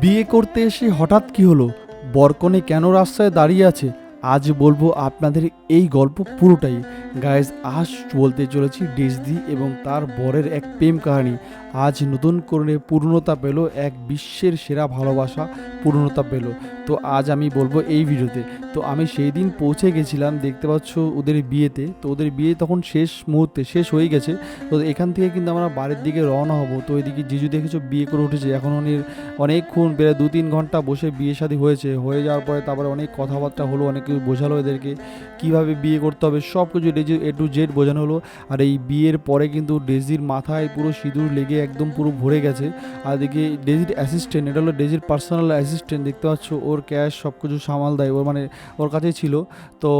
বিয়ে করতে এসে হঠাৎ কি হলো? বরকনে কেন রাস্তায় দাঁড়িয়ে আছে? আজ বলব আপনাদের এই গল্প পুরোটাই। গায়েজ আজ বলতে চলেছি ডেজদি এবং তার বরের এক প্রেম কাহিনী। আজ নতুন করে পূর্ণতা পেল, এক বিশ্বের সেরা ভালোবাসা পূর্ণতা পেল। তো আজ আমি বলব এই ভিডিওতে। তো আমি সেই দিন পৌঁছে গেছিলাম, দেখতে পাচ্ছ ওদের বিয়েতে। তো ওদের বিয়ে তখন শেষ মুহূর্তে, শেষ হয়ে গেছে। তো এখান থেকে কিন্তু আমরা বাড়ির দিকে রওনা হব। তো এদিকে জিজু দেখেছ বিয়ে করে উঠেছে। এখন উনি অনেকক্ষণ, প্রায় দু তিন ঘণ্টা বসে বিয়ে শাদী হয়েছে। হয়ে যাওয়ার পরে তারপরে অনেক কথাবার্তা হলো, অনেক কিছু বোঝালো এদেরকে। কীভাবে বিয়ে করতে হবে, সব কিছু ডেজি এ টু জেড বোঝানো হলো। আর এই বিয়ের পরে কিন্তু ডেজির মাথায় পুরো সিঁদুর লেগে একদম পুরো ভরে গেছে। আর এদিকে ডেজির অ্যাসিস্ট্যান্ট, এটা হলো ডেজির পার্সোনাল অ্যাসিস্ট্যান্ট, দেখতে পাচ্ছ ওর ক্যাশ সব কিছু সামাল দেয়, ওর মানে ওর কাছেই ছিল। তো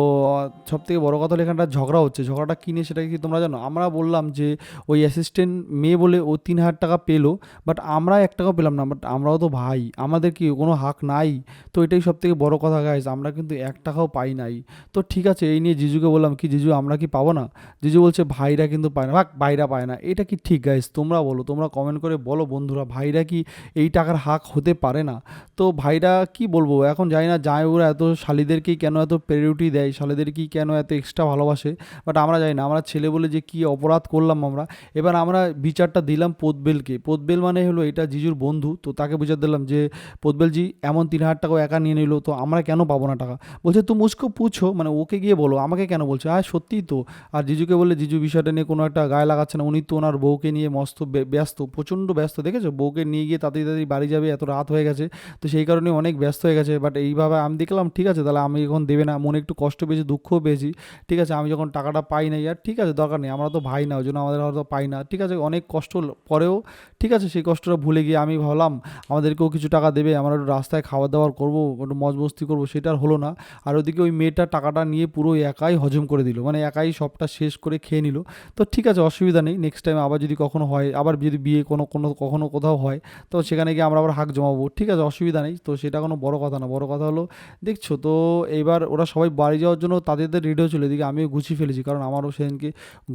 সব থেকে বড়ো কথা হলো এখানটা ঝগড়া হচ্ছে। ঝগড়াটা কিনে সেটা কি তোমরা জানো? আমরা বললাম যে, ওই অ্যাসিস্ট্যান্ট মেয়ে বলে ও তিন হাজার টাকা পেল বাট আমরা এক টাকাও পেলাম না বাট আমরাও তো ভাই, আমাদের কি কোনো হাক নাই? তো এটাই সব থেকে বড়ো কথা গাইজ আমরা কিন্তু এক টাকাও পাই নাই। তো ঠিক আছে, এই নিয়ে জিজুকে বললাম, কি জিজু, আমরা কি পাবো না? জিজু বলছে, ভাইরা কিন্তু পায় না। ভাগ, ভাইরা পায় না। এটা কি ঠিক গাইজ তোমরা বলো, তোমরা কমেন্ট করে বলো বন্ধুরা, ভাইরা কি এই টাকার হাক হতে পারে না? তো ভাইরা কি বলব এখন জানি না ওরা এত শালিদেরকেই কেন এত প্রায়োরিটি দেয়, শালিদেরকেই কেন এত এক্সট্রা ভালোবাসে? বাট আমরা জানি না, আমরা ছেলে বলে যে কি অপরাধ করলাম আমরা। এবার আমরা বিচারটা দিলাম পোদবেলকে পোদবেল মানে হলো এটা জিজুর বন্ধু, তো তাকে বিচার দিলাম যে পোদবেলজি এমন তিন হাজার টাকা একা নিয়ে নিল, তো আমরা কেন পাবো না টাকা? বলছে, তুমি মুস্কো পুছো মানে ওকে গিয়ে বলো, আমাকে কেন বলছে? হ্যাঁ সত্যিই তো। আর জিজুকে বলে জিজু বিষয়টা নিয়ে কোনো একটা গায়ে লাগাচ্ছে না। উনি তো ওনার বউকে নিয়ে মস্ত ব্যস্ত, প্রচণ্ড ব্যস্ত, দেখেছ? বউকে নিয়ে গিয়ে তাড়াতাড়ি তাড়াতাড়ি বাড়ি যাবে, এত রাত হয়ে গেছে। তো সেই কারণে অনেক ব্যস্ত হয়ে গেছে বাট এইভাবে আমি দেখলাম, ঠিক আছে, তাহলে আমি এখন দেবে না, মনে একটু কষ্ট পেয়েছি, দুঃখও পেয়েছি, ঠিক আছে, আমি যখন টাকাটা পাই না আর ঠিক আছে, দরকার নেই, আমরা তো ভাই না ওই জন্য আমাদের হয়তো পাই না, ঠিক আছে, অনেক কষ্ট পরেও, ঠিক আছে, সেই কষ্টটা ভুলে গিয়ে আমি ভাবলাম, আমাদেরকেও কিছু টাকা দেবে, আমরা একটু রাস্তায় খাবার দাবার করব, একটু মজ মস্তি করব, সেটা আর হলো না, আর ওদিকে ওই মেয়েটা টাকাটা নিয়ে পুরো একাই হজম করে দিল মানে একাই সবটা শেষ করে খেয়ে নিল, তো ঠিক আছে, অসুবিধা নেই নেক্সট টাইম আবার যদি কখনো হয়, আবার যদি বিয়ে কোনো কোনো, কখনো কোথাও হয়, তো সেখানে গিয়ে আমরা আবার হাক জমাবো, ঠিক আছে, অসুবিধা নেই, তো সেটা কোনো বড় কথা না, বড় কথা হলো, দেখছ তো, এইবার ওরা সবাই বাড়ি যাওয়ার জন্য তাদের রেডি হচ্ছিল, এদিকে আমিও গুছিয়ে ফেলেছি, কারণ আমারও সেদিনকে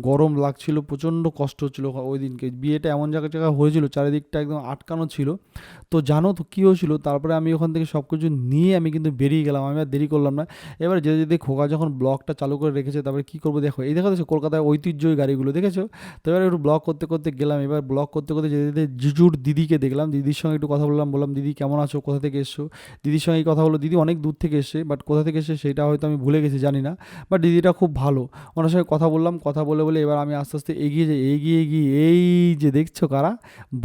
গরম লাগছিল, প্রচণ্ড কষ্ট হচ্ছিল ওই দিনকে। বিয়েটা এমন জায়গায় জায়গায় হয়েছিল, চারিদিকটা একদম আটকানো ছিল। তো জানো তো কী হয়েছিল, তারপরে আমি ওখান থেকে সব কিছু নিয়ে আমি কিন্তু বেরিয়ে গেলাম, আমি আর দেরি করলাম না। এবার যেতে যেতে খোকা যখন ব্লগটা চালু করে রেখেছে, তারপরে কী করব দেখো, এই দেখো দেখছ কলকাতায় ঐতিহ্যই গাড়িগুলো, দেখেছ? তো এবার একটু ব্লগ করতে করতে গেলাম, এবার ব্লগ করতে করতে যেতে যেতে জিজুর দিদিকে দেখলাম, দিদির সঙ্গে একটু কথা বললাম বললাম, দিদি কেমন আছো? কোথা থেকে এসছো? দিদির সঙ্গে কথা বলো দিদি অনেক দূর থেকে এসে বাট কোথা থেকে এসে সেটা হয়তো আমি ভুলে গেছি, জানি না। বাট দিদিটা খুব ভালো। ওনার সঙ্গে কথা বললাম, কথা বলে বলে এবার আমি আস্তে আস্তে এগিয়ে যাই, এগিয়ে এগিয়ে, এই যে দেখছ কারা?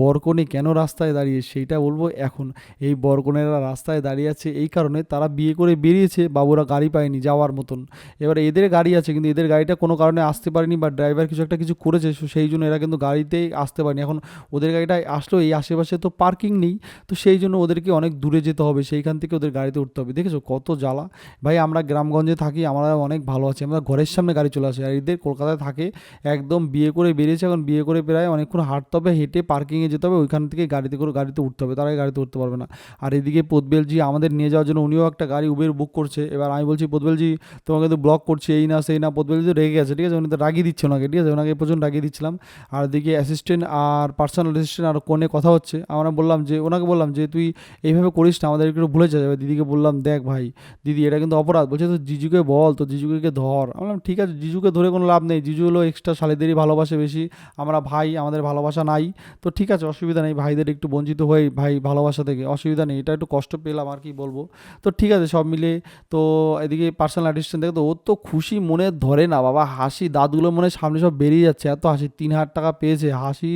বরকনে কেন রাস্তায় দাঁড়িয়ে সেইটা বলব এখন। এই বরকনেরা রাস্তায় দাঁড়িয়ে আছে এই কারণে তারা বিয়ে করে বেরিয়েছে, বাবুরা গাড়ি পায়নি যাওয়ার মতন। এবার এদের গাড়ি আছে, কিন্তু এদের গাড়িটা কোনো কারণে আসতে পারেনি বা ড্রাইভার কিছু একটা কিছু করেছে সেই জন্য এরা কিন্তু গাড়িতেই আসতে পারেনি। এখন ওদের গাড়িটা আসলো এই আশেপাশে তো পার্কিং নেই, তো সেই জন্য ওদেরকে অনেক দূরে যেতে হবে, সেইখান থেকে ওদের গাড়িতে উঠতে হবে। দেখেছ কত জ্বালা? ভাই, আমরা গ্রামগঞ্জে থাকি, আমরা অনেক ভালো আছি। আমরা ঘরের সামনে গাড়ি চলে আসে। আর এদের কলকাতায় থাকে, একদম বিয়ে করে বেরিয়েছে। এখন বিয়ে করে প্রায় অনেকক্ষণ হাঁটতে হবে, হেঁটে পার্কিংয়ে যেতে হবে। ওইখান থেকে গাড়িতে করে গাড়িতে উঠতে হবে। তারাই গাড়িতে উঠতে পারবে না। আর এদিকে পোদবেলজি আমাদের নিয়ে যাওয়ার জন্য উনিও একটা গাড়ি উবের বুক করছে। এবার আমি বলছি পোদবেলজি তোমাকে তো ব্লক করছে। এই না, সেই না। পোদবেলজি রেগে গেছে, ঠিক আছে? উনি তো রাগিয়ে দিচ্ছে ওনাকে, ঠিক আছে? ওনাকে প্রচণ্ড রাগিয়ে দিচ্ছিলাম। আর এদিকে অ্যাসিস্ট্যান্ট আর পার্সোনাল অ্যাসিস্ট্যান্ট আর কোনে কথা হচ্ছে। আমরা বললাম যে, ওনাকে বললাম যে, তুই এইভাবে করিস না আমাদের একটু ভুলে যাবে দিদিকে বললাম, দেখ ভাই, দিদি, এটা কিন্তু অপরাধ। বলছে, তো জিজুকে বল, তো জিজুকে ধর। আমি বললাম, ঠিক আছে, জিজুকে ধরে কোনো লাভ নেই। জিজু হলো এক্সট্রা শালিদেরই ভালোবাসে বেশি। আমরা ভাই, আমাদের ভালোবাসা নাই। তো ঠিক আছে, অসুবিধা নেই। ভাইদের একটু বঞ্চিত হয়ে ভাই ভালোবাসা থেকে, অসুবিধা নেই। এটা একটু কষ্ট পেলাম, আর কি বলব? তো ঠিক আছে, সব মিলে তো এদিকে পার্সোনাল অ্যাডিস্ট্যান্ট দেখো তো ওর তো খুশি মনে ধরে না। বাবা, হাসি, দাঁতগুলো মনে সামনে সব বেরিয়ে যাচ্ছে। এত হাসি, তিন হাজার টাকা পেয়েছে। হাসি,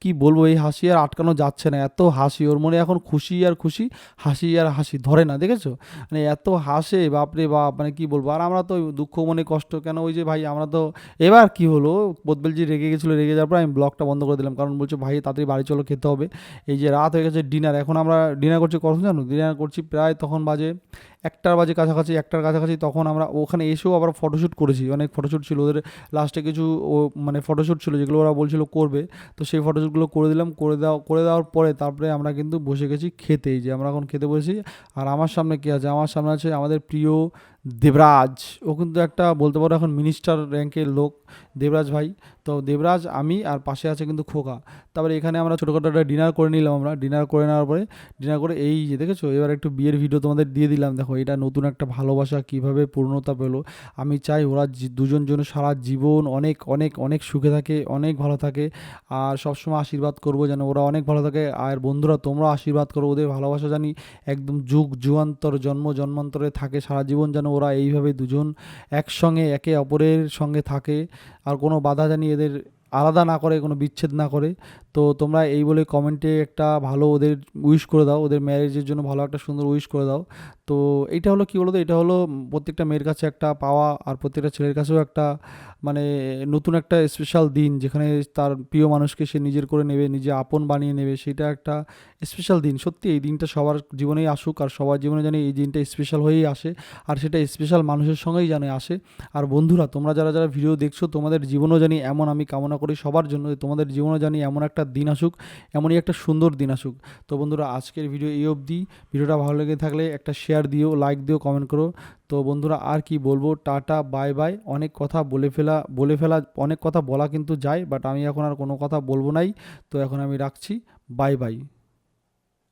কি বলব? এই হাসি আর আটকানো যাচ্ছে না। এত হাসি, ওর মনে এখন খুশি আর খুশি, হাসি আর হাসি। ধরে না, দেখেছ? মানে এত হাসে, বাপরে বাপ মানে কি বলব? আর আমরা তো দুঃখ, মনে, কষ্ট, কেন ওই যে ভাই, আমরা তো এবার কি হলো? বোধবেলজি রেগে গেছিল, রেগে যাওয়ার পর আমি ব্লগটা বন্ধ করে দিলাম। কারণ বলছে, ভাই, তাড়াতাড়ি বাড়ি চলো, খেতে হবে। এই যে রাত হয়ে গেছে ডিনার। এখন আমরা ডিনার করছি কখন জানো? ডিনার করছি প্রায় তখন বাজে একটার বাজে কাছাকাছি, একটার কাছাকাছি তখন আমরা ওখানে এসেও আবার ফটোশ্যুট করেছি। অনেক ফটোশ্যুট ছিল। ওদের লাস্টে কিছু ও মানে ফটোশ্যুট ছিল যেগুলো ওরা বলছিল করবে। তো সেই ফটোশ্যুটগুলো করে দিলাম। করে দেওয়া, করে দেওয়ার পরে তারপরে আমরা কিন্তু বসে গেছি খেতেই। যে আমরা এখন খেতে বসেছি। আর আমার সামনে কী আছে? আমার সামনে আছে আমাদের প্রিয় দেবরাজ, ও কিন্তু একটা বলতে পারো এখন মিনিস্টার র্যাঙ্কের লোক, দেবরাজ ভাই। তো দেবরাজ, আমি আর পাশে আছে কিন্তু খোকা। তারপরে এখানে আমরা ছোটোখাটো একটা ডিনার করে নিলাম আমরা। ডিনার করে নেওয়ার পরে ডিনার করে এই যে দেখেছ, এবার একটু বিয়ের ভিডিও তোমাদের দিয়ে দিলাম। দেখো, এটা নতুন একটা ভালোবাসা, কীভাবে পূর্ণতা পেল। আমি চাই ওরা দুজন জন সারা জীবন অনেক অনেক অনেক সুখে থাকে, অনেক ভালো থাকে। আর সবসময় আশীর্বাদ করব যেন ওরা অনেক ভালো থাকে। আর বন্ধুরা তোমরা আশীর্বাদ করো। ওদের ভালোবাসা জানি একদম যুগ, যুগান্তর, জন্ম, জন্মান্তরে থাকে। সারা জীবন যেন ওরা এইভাবে দুজন একসঙ্গে একে অপরের সঙ্গে থাকে আর কোনো বাধা জানি এদের আলাদা না করে, কোনো বিচ্ছেদ না করে। তো তোমরা এই বলে কমেন্টে একটা ভালো ওদের উইশ করে দাও, ওদের ম্যারেজের জন্য ভালো একটা সুন্দর উইশ করে দাও। তো এইটা হলো কী বলো তো এটা হলো প্রত্যেকটা মেয়ের কাছে একটা পাওয়া আর প্রত্যেকটা ছেলের কাছেও একটা মানে নতুন একটা স্পেশাল দিন, যেখানে তার প্রিয় মানুষকে সে নিজের করে নেবে, নিজে আপন বানিয়ে নেবে। সেটা একটা স্পেশাল দিন। সত্যি এই দিনটা সবার জীবনেই আসুক আর সবার জীবনে জানি এই দিনটা স্পেশাল হয়েই আসে আর সেটা স্পেশাল মানুষের সঙ্গেই জানে আসে। আর বন্ধুরা, তোমরা যারা যারা ভিডিও দেখছ, তোমাদের জীবনও জানি এমন আমি কামনা করি সবার জন্য তোমাদের জীবনও জানি এমন একটা দিন আসুক, এমনই একটা সুন্দর দিন আসুক। তো বন্ধুরা, আজকের ভিডিও এই অবধি। ভিডিওটা ভালো লেগে থাকলে একটা শেয়ার দিও লাইক দিও কমেন্ট করো। তো বন্ধুরা, আর কি বলব, টাটা বাই বাই অনেক কথা বলে ফেলা বলে ফেলা, অনেক কথা বলা কিন্তু যায় বাট আমি এখন আর কোনো কথা বলব নাই। তো এখন আমি রাখছি বাই বাই